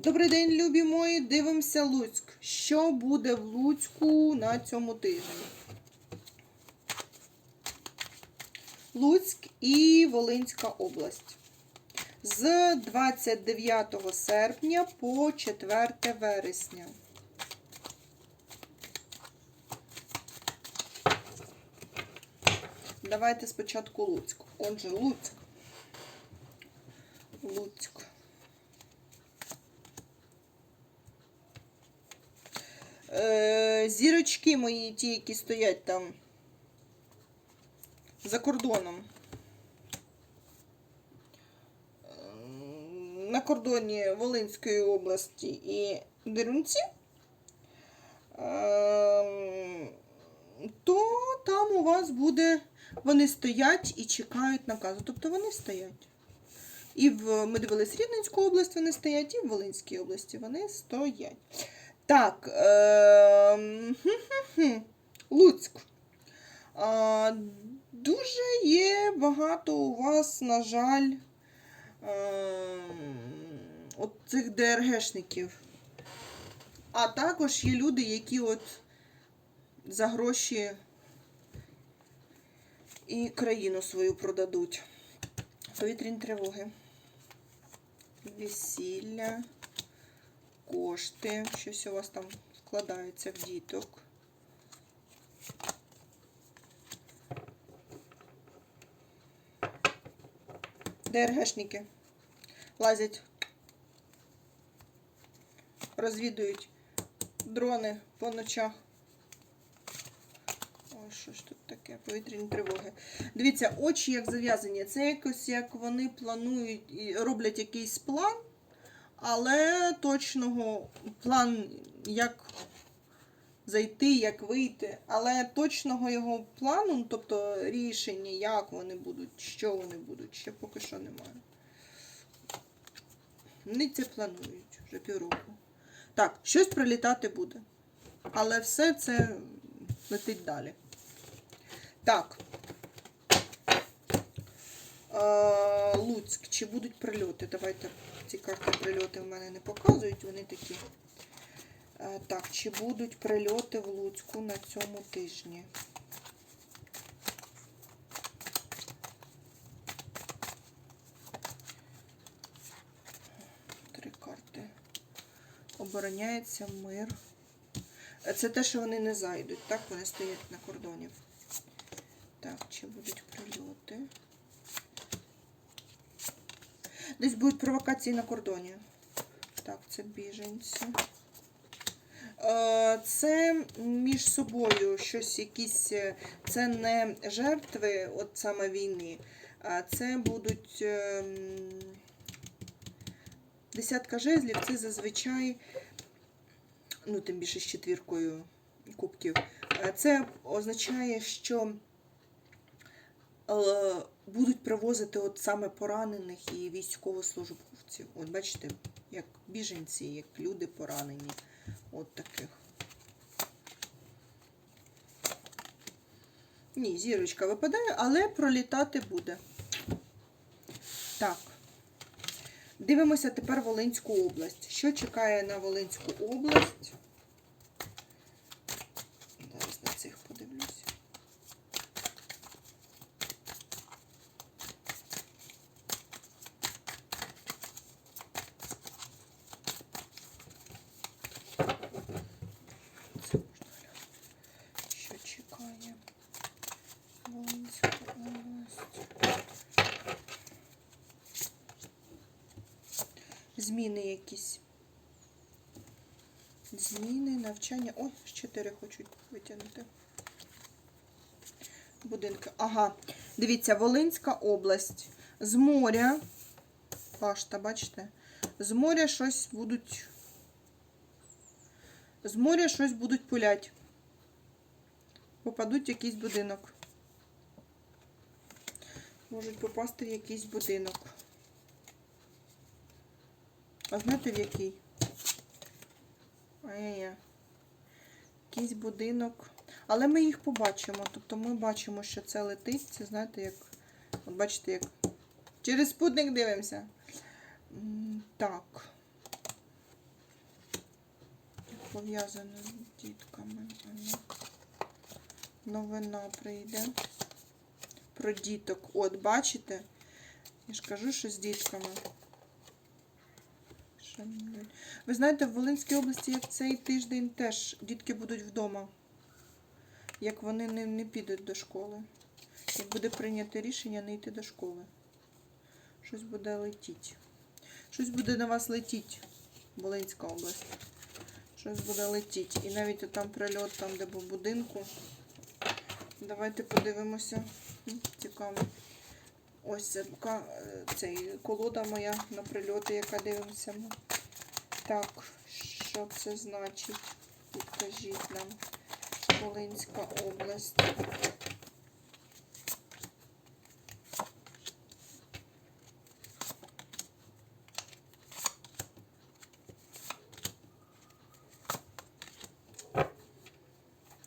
Добрий день, любі мої. Дивимося Луцьк. Що буде в Луцьку на цьому тижні? Луцьк і Волинська область. З 29 серпня по 4 вересня. Давайте спочатку Луцьк. Отже, Луцьк. Луцьк. Е, зірочки мої, ті, які стоять там за кордоном. Е, На кордоні Волинської області і Дерунці, Ем, то там у вас буде. Вони стоять і чекають наказу. Тобто вони стоять. І в ми дивились Рівненську область, вони стоять, і в Волинській області вони стоять. Так, ем, Луцьк. Дуже є багато у вас, на жаль, ем, от цих ДРГшників. А також є люди, які от за гроші і країну свою продадуть. Повітряні тривоги. Весілля, кошти. Щось у вас там вкладається в діток. ДРГшники лазять, розвідують дрони по ночах. Ой, що ж тут таке? Повітряні тривоги. Дивіться, очі як зав'язані. Це якось як вони планують і роблять якийсь план, але точного план, як зайти, як вийти, але точного його плану, ну, тобто рішення, як вони будуть, що вони будуть, ще поки що немає. Вони це планують вже півроку. Так, щось прилітати буде. Але все це летить далі. Так. Е, Луцьк. Чи будуть прильоти? Давайте ці карти прильоти в мене не показують, вони такі. Е, Так, чи будуть прильоти в Луцьку на цьому тижні? Три карти. Обороняється мир. Е, Це те, що вони не зайдуть, так? Вони стоять на кордоні. Так, чи будуть прильоти? Десь будуть провокації на кордоні. Так, це біженці. Е, Це між собою щось якісь. е, Це не жертви, от саме війни, а це будуть ем, десятка жезлів, це зазвичай, ну, тим більше з четвіркою кубків. Е, Це означає, що будуть привозити от саме поранених і військовослужбовців. От бачите, як біженці, як люди поранені. От таких. Ні, зірочка випадає, але пролітати буде. Так. Дивимося тепер Волинську область. Що чекає на Волинську область? Зараз на цих подивлюся. Це можна глянути. Що чекає Волинська область? Зміни якісь. Зміни, навчання. Ой, з 4 хочуть витягнути. Будинки. Ага. Дивіться, Волинська область. З моря. Башта, бачите? З моря щось будуть. З моря щось будуть пулять. Попадуть в якийсь будинок. Можуть попасти в якийсь будинок. А знаєте в який? Ай-яй-яй. Якийсь будинок. Але ми їх побачимо. Тобто ми бачимо, що це летить. Це знаєте, як. От бачите, як. Через спутник дивимося. Так. пов'язане з дітками. Новина прийде. Про діток. От, бачите? Я ж кажу, що з дітками. Ви знаєте, в Волинській області, як цей тиждень теж дітки будуть вдома. Як вони не, не підуть до школи. Як буде прийнято рішення не йти до школи. Щось буде летіть. Щось буде на вас летіть. Волинська область. Щось буде летіть. І навіть там прильот, там, де був будинку. Давайте подивимося. Цікаво. Ось це е, цей колода моя на прильоти, яка дивимося. Так, що це значить? Підкажіть нам. Волинська область.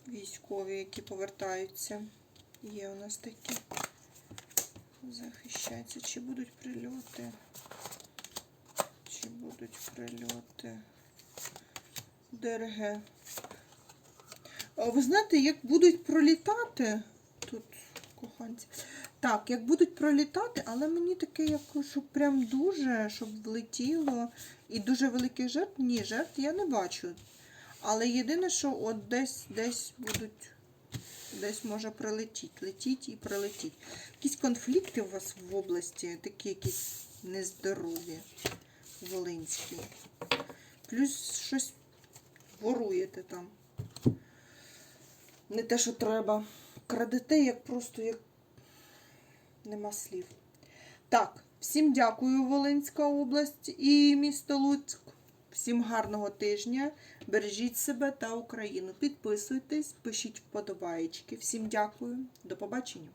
Військові, які повертаються. Є у нас такі. Захищаються. Чи будуть прильоти? Будуть прильоти? ДРГ. Ви знаєте, як будуть пролітати тут коханці. Так, як будуть пролітати, але мені таке, як щоб прям дуже, щоб влетіло. І дуже великих жертв. Ні, жертв я не бачу. Але єдине, що от десь десь будуть, десь може прилетіть. Летіть і прилетіть. Якісь конфлікти у вас в області, такі якісь нездорові, волинські. Плюс щось воруєте там. Не те, що треба. Крадете, як просто як нема слів. Так, всім дякую, Волинська область і місто Луцьк. Всім гарного тижня. Бережіть себе та Україну. Підписуйтесь, пишіть вподобаєчки. Всім дякую. До побачення.